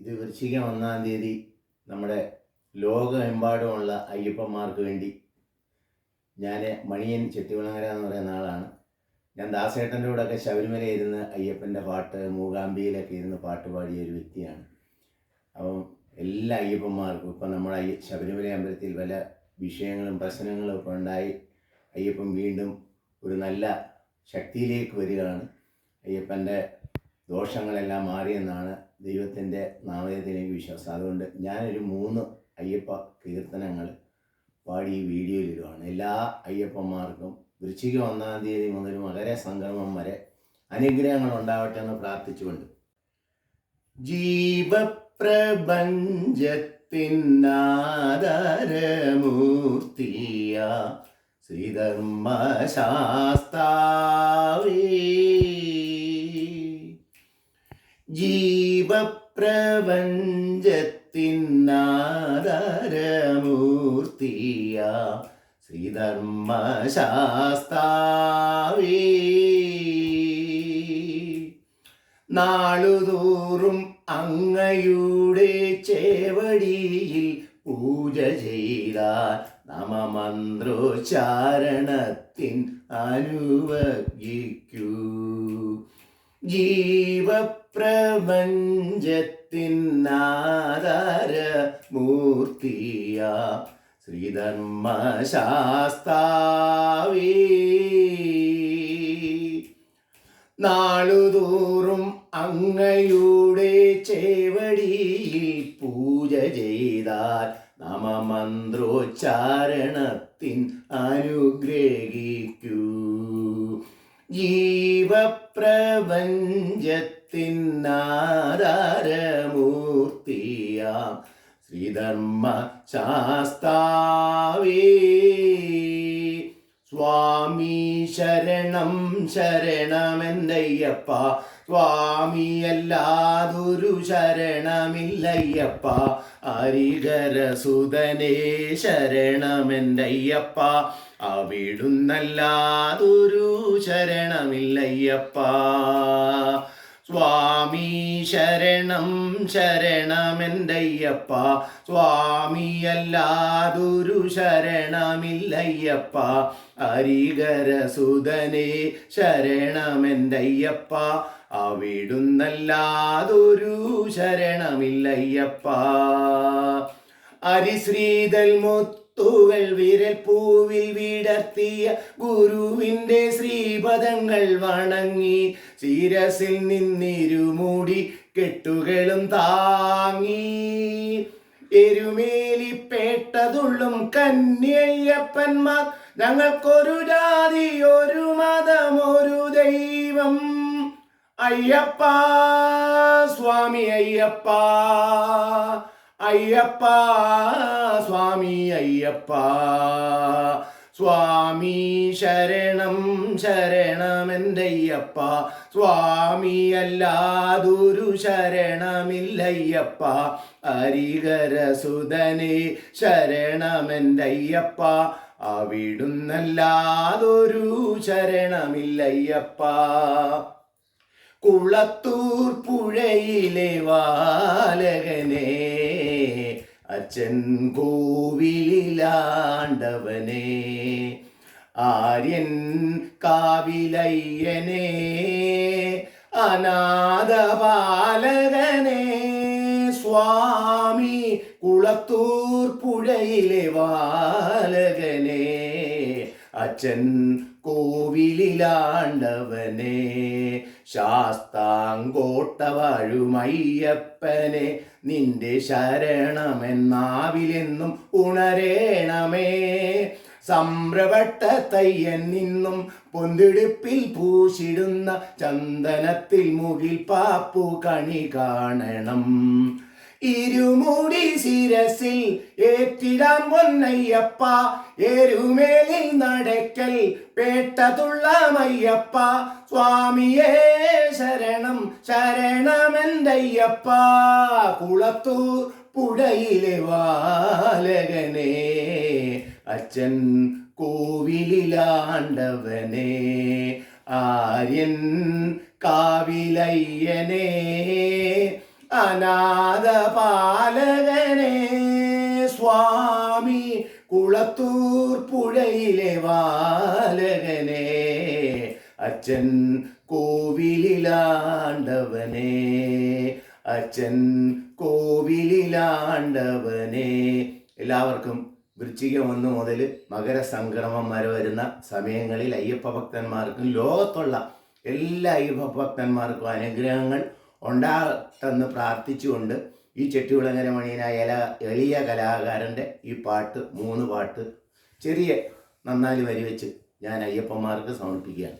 ഇത് വൃശ്ചികം ഒന്നാം തീയതി നമ്മുടെ ലോകമെമ്പാടുമുള്ള അയ്യപ്പന്മാർക്ക് വേണ്ടി ഞാൻ മണിയൻ ചെട്ടികുളങ്ങര എന്ന് പറയുന്ന ആളാണ്. ഞാൻ ദാസേട്ടന്റെ കൂടെയൊക്കെ ശബരിമല ഇരുന്ന് അയ്യപ്പന്റെ പാട്ട് മൂകാംബിയിലൊക്കെ ഇരുന്ന് പാട്ട് പാടിയ ഒരു വ്യക്തിയാണ്. അപ്പം എല്ലാ അയ്യപ്പന്മാർക്കും ഇപ്പം നമ്മുടെ അയ്യ ശബരിമല അമ്പലത്തിൽ പല വിഷയങ്ങളും പ്രശ്നങ്ങളും ഒക്കെ ഉണ്ടായി അയ്യപ്പൻ വീണ്ടും ഒരു നല്ല ശക്തിയിലേക്ക് വരികയാണ്. അയ്യപ്പന്റെ ദോഷങ്ങളെല്ലാം മാറിയെന്നാണ് ദൈവത്തിന്റെ നാമയത്തിൽ എനിക്ക് വിശ്വാസം. അതുകൊണ്ട് ഞാനൊരു മൂന്ന് അയ്യപ്പ കീർത്തനങ്ങൾ പാടി ഈ വീഡിയോയിലിടുവാണ്. എല്ലാ അയ്യപ്പന്മാർക്കും വൃശ്ചിക ഒന്നാം തീയതി മുതൽ മകരെ സംക്രമം വരെ അനുഗ്രഹങ്ങൾ ഉണ്ടാവട്ടെ എന്ന് പ്രാർത്ഥിച്ചുകൊണ്ട്. ജീവപ്രപഞ്ചത്തിനാദരമൂർത്തിയ ശ്രീധർമ്മശാസ്താവേ. ജീവപ്രപഞ്ചത്തിനാദരമൂർത്തിയ ശ്രീധർമ്മശാസ്താവേ. നാളുതോറും അങ്ങയുടെ ചേവടിയിൽ പൂജ ചെയ്താൽ നമമന്ത്രോച്ചാരണത്തിൻ അനുവഗിക്കൂ ജീവപ്രപഞ്ചത്തിൻ ആധാര മൂർത്തിയ ശ്രീധർമ്മശാസ്താവേ. നാളുതോറും അങ്ങയുടെ ചേവടിയിൽ പൂജ ചെയ്താൽ നമമന്ത്രോച്ചാരണത്തിൻ അനുഗ്രഹിക്കൂ. ജീവപ്രപഞ്ചത്തിൻ ആധാരമൂർത്തിയാം ശ്രീധർമ്മ ശാസ്താവേ സ്വാമി ശരണം ശരണമെന്തയ്യപ്പ സ്വാമിയല്ലാതൊരു ശരണമില്ലയ്യപ്പ. അരികരസുതനേ ശരണമെന്തയ്യപ്പ അവിടുന്നല്ലാതൊരു ശരണമില്ലയ്യപ്പ. സ്വാമി ശരണം ശരണമെന്തയ്യപ്പ. സ്വാമിയല്ലാതൊരു ശരണമില്ലയ്യപ്പ. അരികരസുതനേ ശരണമെന്തയ്യപ്പ. അവിടുന്നല്ലാതൊരു ശരണമില്ലയ്യപ്പ. അരിശ്രീതൽ മുത്തുകൾ വിരൽ പൂവിൽ വിടർത്തിയ ഗുരുവിന്റെ ശ്രീപദങ്ങൾ വണങ്ങി. ശിരസിൽ നിന്നിരുമൂടി കെട്ടുകളും താങ്ങി. എരുമേലിപ്പേട്ടതുള്ളും കന്യയ്യപ്പന്മാർ ഞങ്ങൾക്കൊരു ജാതി ഒരു മതം ഒരു ദൈവം. അയ്യപ്പ സ്വാമി അയ്യപ്പ. അയ്യപ്പ സ്വാമി അയ്യപ്പ. സ്വാമി ശരണം ശരണമെന്തയ്യപ്പ. സ്വാമി അല്ലാതൊരു ശരണമില്ലയ്യപ്പ. അരികരസുതനേ ശരണമെന്തയ്യപ്പ. അവിടുന്നല്ലാതൊരു ശരണമില്ലയ്യപ്പ. കുളത്തൂർ പുഴയിലെ വാലകനെ അച്ഛൻ കോവിലാണ്ടവനെ ആര്യൻ കാവിലയ്യനെ അനാഥപാലകനെ സ്വാമി കുളത്തൂർ പുഴയിലെ വാലകനെ അച്ഛൻ കോവിലാണ്ടവനെ ശാസ്താങ്കോട്ട വാഴുമയ്യപ്പനെ നിന്റെ ശരണമെന്നാവിലെന്നും ഉണരേണമേ. സംരവട്ട തയ്യൻ നിന്നും പൊന്തിടുപ്പിൽ പൂശിടുന്ന ചന്ദനത്തിൽ മുകിൽ പാപ്പു കണി കാണണം. ഇരുമുടി ശിരസിൽ ഏറ്റിടാം പൊന്നയ്യപ്പ എരുമേലിൽ നടക്കൽ പേട്ടതുള്ളമയ്യപ്പ സ്വാമിയേ ശരണം ശരണമെന്തയ്യപ്പ. കുളത്തു പുടയിലെ വാലകനെ അച്ഛൻ കോവിലാണ്ടവനെ ആര്യൻ കാവിലയ്യനെ. അനാഥ പാലകനെ സ്വാമി കുളത്തൂർ പുഴയിലെ വാലകനെ അച്ഛൻ കോവിലിലാണ്ടവനെ അച്ഛൻ കോവിലിലാണ്ടവനെ. എല്ലാവർക്കും വൃശ്ചികം ഒന്ന് മുതൽ മകരസംക്രമം വരെ വരുന്ന സമയങ്ങളിൽ അയ്യപ്പ ഭക്തന്മാർക്കും ലോകത്തുള്ള എല്ലാ അയ്യപ്പ ഭക്തന്മാർക്കും അനുഗ്രഹങ്ങൾ ഉണ്ടാകട്ടെന്ന് പ്രാർത്ഥിച്ചുകൊണ്ട് ഈ ചെട്ടികുളങ്ങര മണിയനായ എല എളിയ കലാകാരന്റെ ഈ പാട്ട് മൂന്ന് പാട്ട് ചെറിയ നന്നാൽ വരി വെച്ച് ഞാൻ അയ്യപ്പന്മാർക്ക് സമർപ്പിക്കുകയാണ്.